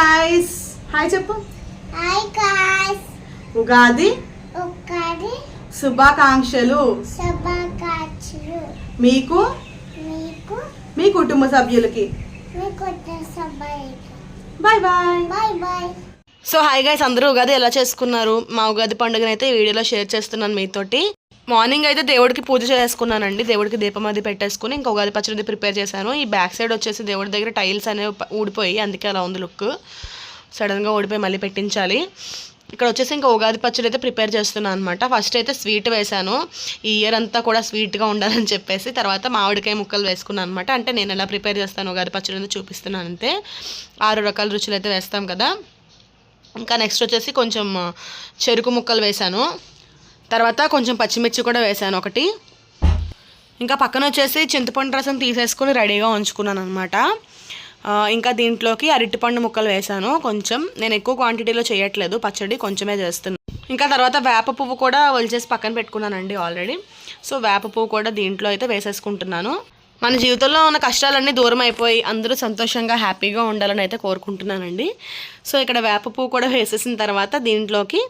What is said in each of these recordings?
Guys hi చెప్పు. Hi guys Ugadi. ఒకరి శుభాకాంక్షలు. శుభాకాంక్షలు. మీకు. మీకు. మీ కుటుంబ సభ్యులకి. మీకు సభాయి bye bye bye bye so hi guys అందరూ ఉగాది ఎలా చేసుకున్నారు? మా ఉగాది పండుగను అయితే ఈ వీడియోలో షేర్ చేస్తున్నాను మీతోటి. మార్నింగ్ అయితే దేవుడికి పూజ చేసుకున్నానండి. దేవుడికి దీపం అది పెట్టేసుకుని ఇంకా ఉగాది పచ్చడి ప్రిపేర్ చేశాను. ఈ బ్యాక్ సైడ్ వచ్చేసి దేవుడి దగ్గర టైల్స్ అనేవి ఊడిపోయి అందుకే అలా ఉంది లుక్. సడన్గా ఊడిపోయి మళ్ళీ పెట్టించాలి. ఇక్కడ వచ్చేసి ఇంకా ఉగాది పచ్చడి అయితే ప్రిపేర్ చేస్తున్నాను అనమాట ఫస్ట్ అయితే స్వీట్ వేశాను. ఈ ఇయర్ అంతా కూడా స్వీట్గా ఉండాలని చెప్పేసి తర్వాత మామిడికాయ ముక్కలు వేసుకున్నాను అనమాట అంటే నేను ఎలా ప్రిపేర్ చేస్తాను ఉగాది పచ్చడి అయితే చూపిస్తున్నాను అంతే. ఆరు రకాల రుచులు అయితే వేస్తాం కదా. ఇంకా నెక్స్ట్ వచ్చేసి కొంచెం చెరుకు ముక్కలు వేశాను. తర్వాత కొంచెం పచ్చిమిర్చి కూడా వేసాను ఒకటి. ఇంకా పక్కన వచ్చేసి చింతపండు రసం తీసేసుకొని రెడీగా ఉంచుకున్నాను అనమాట ఇంకా దీంట్లోకి అరటిపండు ముక్కలు వేసాను కొంచెం. నేను ఎక్కువ క్వాంటిటీలో చేయట్లేదు పచ్చడి కొంచెమే చేస్తున్నాను ఇంకా తర్వాత వేప పువ్వు కూడా ఒలిచేసి పక్కన పెట్టుకున్నానండి ఆల్రెడీ. సో వేప పువ్వు కూడా దీంట్లో అయితే వేసేసుకుంటున్నాను. మన జీవితంలో ఉన్న కష్టాలన్నీ దూరం అయిపోయి అందరూ సంతోషంగా హ్యాపీగా ఉండాలని అయితే కోరుకుంటున్నానండి. సో ఇక్కడ వేప పువ్వు కూడా వేసేసిన తర్వాత దీంట్లోకి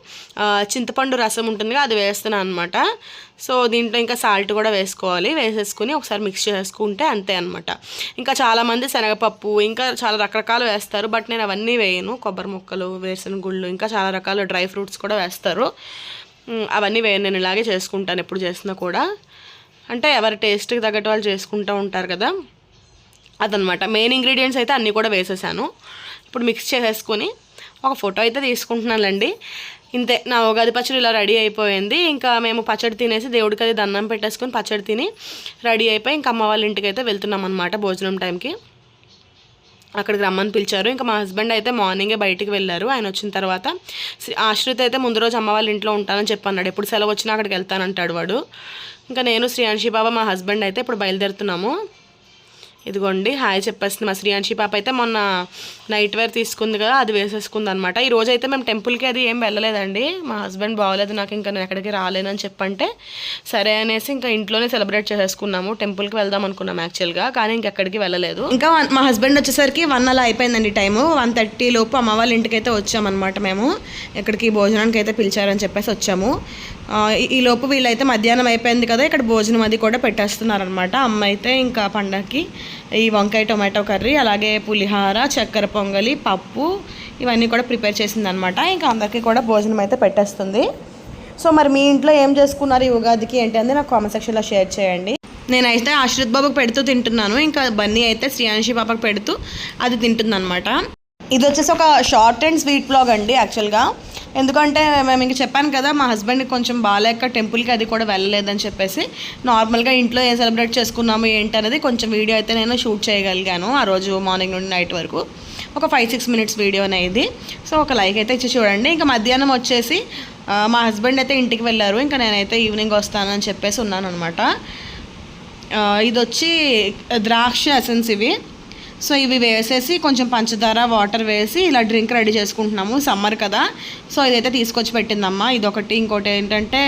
చింతపండు రసం ఉంటుంది అది వేస్తున్నాను అనమాట సో దీంట్లో ఇంకా సాల్ట్ కూడా వేసుకోవాలి. వేసేసుకుని ఒకసారి మిక్స్ చేసుకుంటే అంతే అనమాట ఇంకా చాలామంది శనగపప్పు ఇంకా చాలా రకరకాలు వేస్తారు బట్ నేను అవన్నీ వేయను. కొబ్బరి ముక్కలు వేరుశనగ గుళ్ళు ఇంకా చాలా రకాల డ్రై ఫ్రూట్స్ కూడా వేస్తారు. అవన్నీ వేయను. నేను ఇలాగే చేసుకుంటాను ఎప్పుడు చేసినా కూడా. అంటే ఎవరి టేస్ట్కి తగ్గట్టు వాళ్ళు చేసుకుంటూ ఉంటారు కదా. అదనమాట మెయిన్ ఇంగ్రీడియంట్స్ అయితే అన్నీ కూడా వేసేసాను. ఇప్పుడు మిక్స్ చేసేసుకొని ఒక ఫోటో అయితే తీసుకుంటున్నానండి. ఇంతే నా ఉగాది పచ్చడి ఇలా రెడీ అయిపోయింది. ఇంకా మేము పచ్చడి తినేసి దేవుడికి అది దండం పెట్టేసుకొని పచ్చడి తిని రెడీ అయిపోయి ఇంకా అమ్మ వాళ్ళ ఇంటికి అయితే వెళ్తున్నాం అనమాట భోజనం టైంకి అక్కడికి రమ్మని పిలిచారు. ఇంకా మా హస్బెండ్ అయితే మార్నింగే బయటికి వెళ్ళారు. ఆయన వచ్చిన తర్వాత శ్రీ- ఆశ్రిత్ అయితే ముందు రోజు అమ్మ వాళ్ళ ఇంట్లో ఉంటానని చెప్పన్నాడు. ఎప్పుడు సెలవు వచ్చినా అక్కడికి వెళ్తానంటాడు వాడు. ఇంకా నేను శ్రీయాంశి బాబా మా హస్బెండ్ అయితే ఇప్పుడు బయలుదేరుతున్నాము. ఇదిగోండి హాయ్ చెప్పేస్తుంది మా శ్రీయాంశి పాప అయితే మొన్న నైట్ వేర్ తీసుకుంది కదా అది వేసేసుకుంది అనమాట ఈ రోజు అయితే మేము టెంపుల్కి అది ఏం వెళ్ళలేదండి. మా హస్బెండ్ బాగోలేదు నాకు ఇంకా నేను ఎక్కడికి రాలేనని చెప్పంటే సరే అనేసి ఇంకా ఇంట్లోనే సెలబ్రేట్ చేసేసుకున్నాము. టెంపుల్కి వెళ్దాం అనుకున్నాం యాక్చువల్గా కానీ ఇంకెక్కడికి వెళ్ళలేదు. ఇంకా మా హస్బెండ్ వచ్చేసరికి వన్ అలా అయిపోయిందండి టైము. వన్ థర్టీ లోపు అమ్మ వాళ్ళ ఇంటికి అయితే వచ్చామన్నమాట మేము. ఎక్కడికి భోజనానికి అయితే పిలిచారని చెప్పేసి వచ్చాము. ఈలోపు ఈ- లోపు వీళ్ళైతే మధ్యాహ్నం అయిపోయింది కదా ఇక్కడ భోజనం అది కూడా పెట్టేస్తున్నారనమాట అమ్మ అయితే ఇంకా పండగకి ఈ వంకాయ టొమాటో కర్రీ అలాగే పులిహార చక్కెర పొంగలి పప్పు ఇవన్నీ కూడా ప్రిపేర్ చేసిందనమాట ఇంకా అందరికీ కూడా భోజనం అయితే పెట్టేస్తుంది. సో మరి మీ ఇంట్లో ఏం చేసుకున్నారు ఈ ఉగాదికి ఏంటి అనేది నాకు కామెంట్ సెక్షన్లో షేర్ చేయండి. నేనైతే ఆశ్రిత్ బాబుకి పెడుతూ తింటున్నాను. ఇంకా బన్నీ అయితే శ్రీయాంశి పాపకు పెడుతూ అది తింటుందన్నమాట. ఇది వచ్చేసి ఒక షార్ట్ అండ్ స్వీట్ బ్లాగ్ అండి యాక్చువల్గా ఎందుకంటే మేము ఇంక చెప్పాను కదా మా హస్బెండ్కి కొంచెం బాగాలేక టెంపుల్కి అది కూడా వెళ్ళలేదని చెప్పేసి నార్మల్గా ఇంట్లో ఏం సెలబ్రేట్ చేసుకున్నాము ఏంటి అనేది కొంచెం వీడియో అయితే నేను షూట్ చేయగలిగాను ఆ రోజు మార్నింగ్ నుండి నైట్ వరకు. ఒక ఫైవ్ సిక్స్ మినిట్స్ వీడియో అనేది. సో ఒక లైక్ అయితే ఇచ్చి చూడండి. ఇంకా మధ్యాహ్నం వచ్చేసి మా హస్బెండ్ అయితే ఇంటికి వెళ్ళారు. ఇంకా నేనైతే ఈవినింగ్ వస్తానని చెప్పేసి ఉన్నాను అనమాట ఇది వచ్చి ద్రాక్ష ఎసెన్స్ ఇవి. సో ఇవి వేసేసి కొంచెం పంచదార వాటర్ వేసి ఇలా డ్రింక్ రెడీ చేసుకుంటున్నాము సమ్మర్ కదా. సో ఇదైతే తీసుకొచ్చి పెట్టిందమ్మా. ఇది ఒకటి ఇంకోటి ఏంటంటే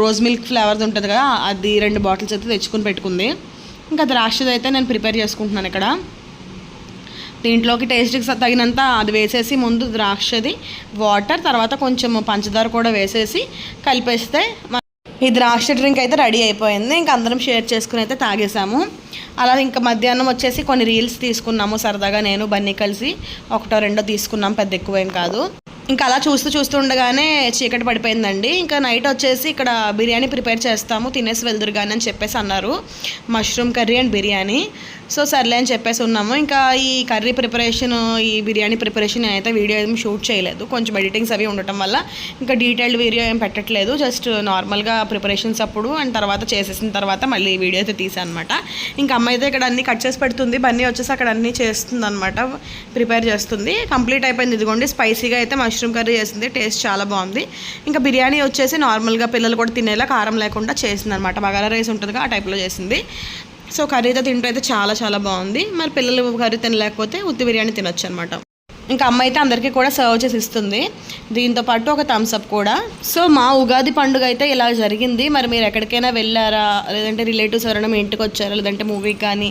రోజ్ మిల్క్ ఫ్లేవర్స్ ఉంటుంది కదా అది రెండు బాటిల్స్ అయితే తెచ్చుకుని పెట్టుకుంది. ఇంకా ద్రాక్షది అయితే నేను ప్రిపేర్ చేసుకుంటున్నాను ఇక్కడ. దీంట్లోకి టేస్ట్కి తగినంత అది వేసేసి ముందు ద్రాక్షది వాటర్ తర్వాత కొంచెం పంచదార కూడా వేసేసి కలిపేస్తే ఈ ద్రాక్ష డ్రింక్ అయితే రెడీ అయిపోయింది. ఇంకా అందరం షేర్ చేసుకుని అయితే తాగేసాము. అలా ఇంకా మధ్యాహ్నం వచ్చేసి కొన్ని రీల్స్ తీసుకున్నాము సరదాగా నేను బన్నీ కలిసి. ఒకటో రెండో తీసుకున్నాం పెద్ద ఎక్కువ ఏం కాదు. ఇంకా అలా చూస్తూ చూస్తూ ఉండగానే చీకటి పడిపోయిందండి. ఇంకా నైట్ వచ్చేసి ఇక్కడ బిర్యానీ ప్రిపేర్ చేస్తాము తినేసి వెళ్దురు కానీ అని చెప్పేసి అన్నారు. Mushroom curry and biryani. So సర్లే అని చెప్పేసి ఉన్నాము. ఇంకా ఈ కర్రీ ప్రిపరేషన్ ఈ బిర్యానీ ప్రిపరేషన్ నేనైతే వీడియో ఏం షూట్ చేయలేదు. కొంచెం ఎడిటింగ్స్ అవి ఉండటం వల్ల ఇంకా డీటెయిల్డ్ వీడియో ఏం పెట్టట్లేదు. జస్ట్ నార్మల్గా ప్రిపరేషన్స్ అప్పుడు అండ్ తర్వాత చేసేసిన తర్వాత మళ్ళీ వీడియో అయితే తీసాను అనమాట ఇంకా అమ్మ అయితే ఇక్కడ అన్ని కట్ చేసి పెడుతుంది. బన్నీ వచ్చేసి అక్కడ అన్నీ చేస్తుంది అనమాట ప్రిపేర్ చేస్తుంది. కంప్లీట్ అయిపోయింది. ఇదిగోండి స్పైసీగా అయితే మష్రూమ్ కర్రీ చేసింది. టేస్ట్ చాలా బాగుంది. ఇంకా బిర్యానీ వచ్చేసి నార్మల్గా పిల్లలు కూడా తినేలా కారం లేకుండా చేసింది అనమాట బగారా రైస్ ఉంటుందిగా ఆ టైప్లో చేసింది. సో కర్రీతో తింటూ అయితే చాలా చాలా బాగుంది. మరి పిల్లలు కర్రీ తినలేకపోతే ఉత్తి బిర్యానీ తినొచ్చు అనమాట ఇంకా అమ్మ అయితే అందరికీ కూడా సర్వ్ చేసి ఇస్తుంది. దీంతో పాటు ఒక థమ్స్ అప్ కూడా. సో మా ఉగాది పండుగ అయితే ఇలా జరిగింది. మరి మీరు ఎక్కడికైనా వెళ్ళారా? లేదంటే రిలేటివ్స్ ఎవరైనా మీ ఇంటికి వచ్చారా? లేదంటే మూవీకి కానీ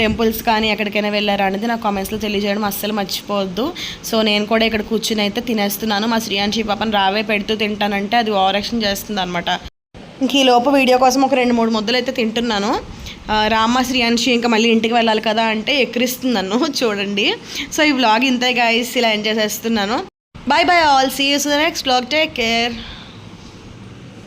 టెంపుల్స్ కానీ ఎక్కడికైనా వెళ్ళారా అనేది నాకు కామెంట్స్లో తెలియజేయడం అస్సలు మర్చిపోవద్దు. సో నేను కూడా ఇక్కడ కూర్చుని అయితే తినేస్తున్నాను. మా శ్రీయాంశి పాపను రావే పెడుతూ తింటానంటే అది ఓవరాక్షన్ చేస్తుంది అనమాట ఇంక ఈ లోపు వీడియో కోసం ఒక రెండు మూడు ముద్దలు అయితే తింటున్నాను. రామ శ్రీయాంశి ఇంకా మళ్ళీ ఇంటికి వెళ్ళాలి కదా అంటే ఎక్కిరిస్తుంది నన్ను చూడండి. సో ఈ వ్లాగ్ ఇంతే గాయస్ ఇలా ఎంజాయ్ చేస్తున్నాను bye bye all see you next blog take care